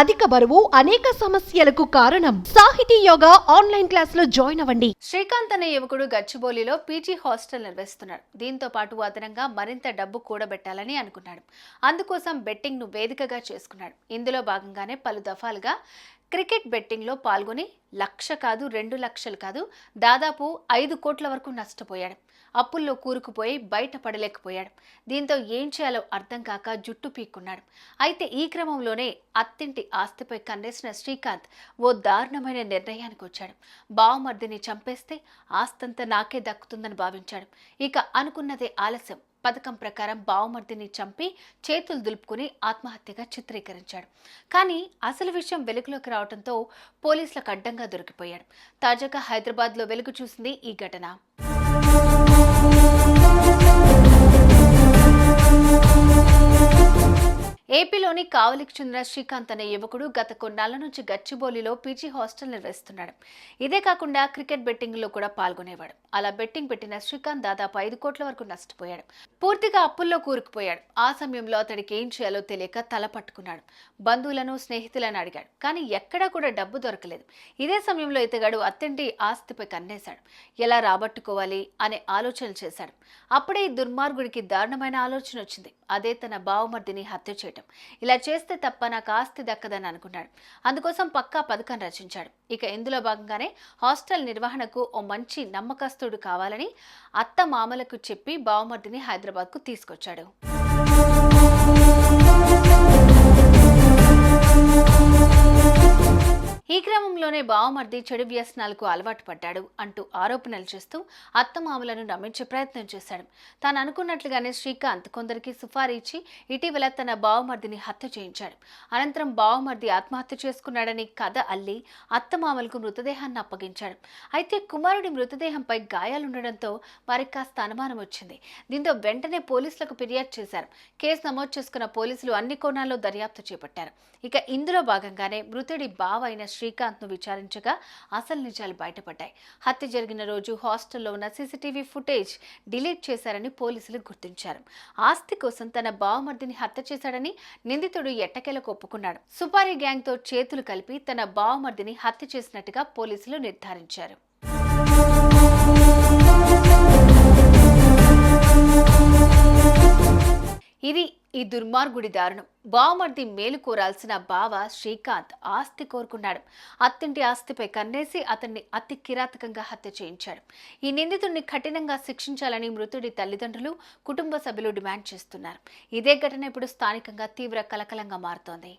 అధిక బరువు అనేక సమస్యలకు కారణం. సాహితీ యోగా ఆన్లైన్ క్లాసులో జాయిన్ అవ్వండి. శ్రీకాంత్ అనే యువకుడు గచ్చిబౌలిలో పీజీ హాస్టల్ నిర్వహిస్తున్నాడు. దీంతో పాటు అదనంగా మరింత డబ్బు కూడబెట్టాలని అనుకున్నాడు. అందుకోసం బెట్టింగ్ను వేదికగా చేసుకున్నాడు. ఇందులో భాగంగానే పలు దఫాలుగా క్రికెట్ బెట్టింగ్లో పాల్గొని లక్ష కాదు రెండు లక్షలు కాదు దాదాపు ఐదు కోట్ల వరకు నష్టపోయాడు. అప్పుల్లో కూరుకుపోయి బయటపడలేకపోయాడు. దీంతో ఏం చేయాలో అర్థం కాక జుట్టు పీక్కున్నాడు. అయితే ఈ క్రమంలోనే అత్తింటి ఆస్తిపై కన్నేసిన శ్రీకాంత్ ఓ దారుణమైన నిర్ణయానికి వచ్చాడు బావమర్దిని చంపేస్తే ఆస్తంతా నాకే దక్కుతుందని భావించాడు. ఇక అనుకున్నదే ఆలస్యం. పథకం ప్రకారం బావమర్దిని చంపి చేతులు దులుపుకుని ఆత్మహత్యగా చిత్రీకరించాడు. కానీ అసలు విషయం వెలుగులోకి రావడంతో పోలీసులకు అడ్డంగా దొరికిపోయాడు. తాజాగా హైదరాబాద్లో వెలుగు చూసింది ఈ ఘటన. ఏపీలోని కావలికి చెందిన శ్రీకాంత్ అనే యువకుడు గత కొన్నాళ్ళ నుంచి గచ్చిబౌలిలో పీజీ హాస్టల్ నిర్వహిస్తున్నాడు. ఇదే కాకుండా క్రికెట్ బెట్టింగ్లో కూడా పాల్గొనేవాడు. అలా బెట్టింగ్ పెట్టిన శ్రీకాంత్ దాదాపు ఐదు కోట్ల వరకు నష్టపోయాడు. పూర్తిగా అప్పుల్లో కూరుకుపోయాడు. ఆ సమయంలో అతడికి ఏం చేయాలో తెలియక తల పట్టుకున్నాడు. బంధువులను స్నేహితులను అడిగాడు. కానీ ఎక్కడా కూడా డబ్బు దొరకలేదు. ఇదే సమయంలో ఇతగాడు అత్తంటి ఆస్తిపై కన్నేశాడు. ఎలా రాబట్టుకోవాలి అనే ఆలోచనలు చేశాడు. అప్పుడే ఈ దుర్మార్గుడికి దారుణమైన ఆలోచన వచ్చింది. అదే తన బావమర్దిని హత్య చేయటం. ఇలా చేస్తే తప్ప నాకు ఆస్తి దక్కదని అనుకున్నాడు. అందుకోసం పక్కా పథకం రచించాడు. ఇక ఇందులో భాగంగానే హాస్టల్ నిర్వహణకు ఓ మంచి నమ్మకస్తుడు కావాలని అత్త మామలకు చెప్పి బావమర్దిని హైదరాబాద్కు తీసుకొచ్చాడు. ఈ క్రమంలోనే బావమర్ది చెడు వ్యసనాలకు అలవాటు పడ్డాడు అంటూ ఆరోపణలు చేస్తూ అత్తమామలను నమ్మించే ప్రయత్నం చేశాడు. తాను అనుకున్నట్లుగానే శ్రీకాంత్ కొందరికి సుఫారీ ఇచ్చి ఇటీవల తన బావమర్దిని హత్య చేయించాడు. అనంతరం బావమర్ది ఆత్మహత్య చేసుకున్నాడని కథ అల్లి అత్తమామలకు మృతదేహాన్ని అప్పగించాడు. అయితే కుమారుడి మృతదేహంపై గాయాలుండడంతో వారికి కాస్త అనుమానం వచ్చింది. దీంతో వెంటనే పోలీసులకు ఫిర్యాదు చేశారు. కేసు నమోదు చేసుకున్న పోలీసులు అన్ని కోణాల్లో దర్యాప్తు చేపట్టారు. ఇక ఇందులో భాగంగానే మృతుడి బావ అయిన శ్రీకాంత్ను విచారించగా అసలు నిజాలు బయటపడ్డాయి. హత్య జరిగిన రోజు హాస్టల్లో ఉన్న సీసీటీవీ ఫుటేజ్ డిలీట్ చేశారని పోలీసులు గుర్తించారు. ఆస్తి కోసం తన బావమర్దిని హత్య చేశాడని నిందితుడు ఎట్టకేలకు ఒప్పుకున్నాడు. సుపారీ గ్యాంగ్తో చేతులు కలిపి తన బావమర్దిని హత్య చేసినట్టుగా పోలీసులు నిర్ధారించారు. ఈ దుర్మార్గుడి దారుణం. బావమర్ది మేలు కోరాల్సిన బావ శ్రీకాంత్ ఆస్తి కోరుకున్నాడు. అత్తింటి ఆస్తిపై కన్నేసి అతన్ని అతి కిరాతకంగా హత్య చేయించాడు. ఈ నిందితుడిని కఠినంగా శిక్షించాలని మృతుడి తల్లిదండ్రులు కుటుంబ సభ్యులు డిమాండ్ చేస్తున్నారు. ఇదే ఘటన ఇప్పుడు స్థానికంగా తీవ్ర కలకలంగా మారుతోంది.